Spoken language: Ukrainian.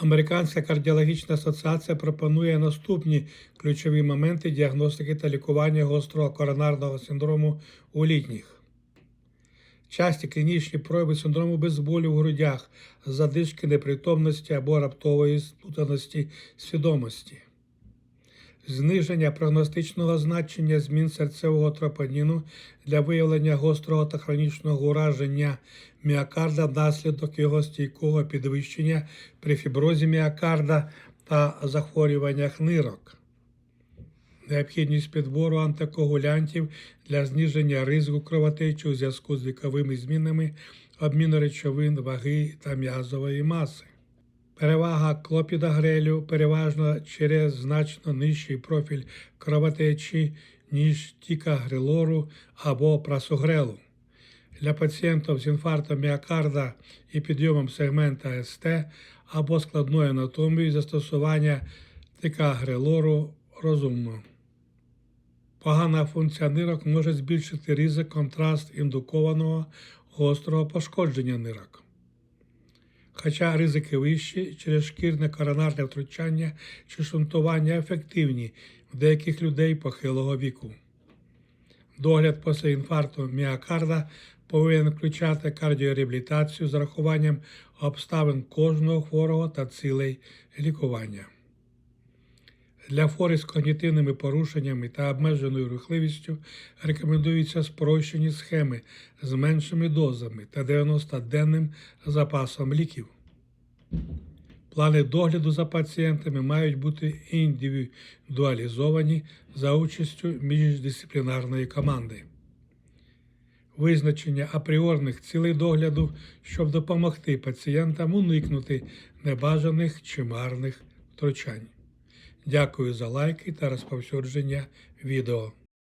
Американська кардіологічна асоціація пропонує наступні ключові моменти діагностики та лікування гострого коронарного синдрому у літніх. Часті клінічні прояви синдрому без болю в грудях, задишки непритомності або раптової сплутаності свідомості, зниження прогностичного значення змін серцевого тропоніну для виявлення гострого та хронічного ураження міокарда внаслідок його стійкого підвищення при фіброзі міокарда та захворюваннях нирок. Необхідність підбору антикоагулянтів для зниження ризику кровотечі у зв'язку з віковими змінами обміну речовин, ваги та м'язової маси. Перевага клопідогрелю переважно через значно нижчий профіль кровотечі, ніж тікагрелору або прасогрелу. Для пацієнтів з інфарктом міокарда і підйомом сегмента СТ або складною анатомією застосування тикагрелору розумно. Погана функція нирок може збільшити ризик контраст індукованого гострого пошкодження нирок. Хоча ризики вищі через шкірне коронарне втручання чи шунтування ефективні в деяких людей похилого віку. Догляд після інфаркту міокарда повинен включати кардіореабілітацію з рахуванням обставин кожного хворого та цілей лікування. Для хворих з когнітивними порушеннями та обмеженою рухливістю рекомендуються спрощені схеми з меншими дозами та 90-денним запасом ліків. Плани догляду за пацієнтами мають бути індивідуалізовані за участю міждисциплінарної команди. Визначення апріорних цілей догляду, щоб допомогти пацієнтам уникнути небажаних чи марних втручань. Дякую за лайки та розповсюдження відео.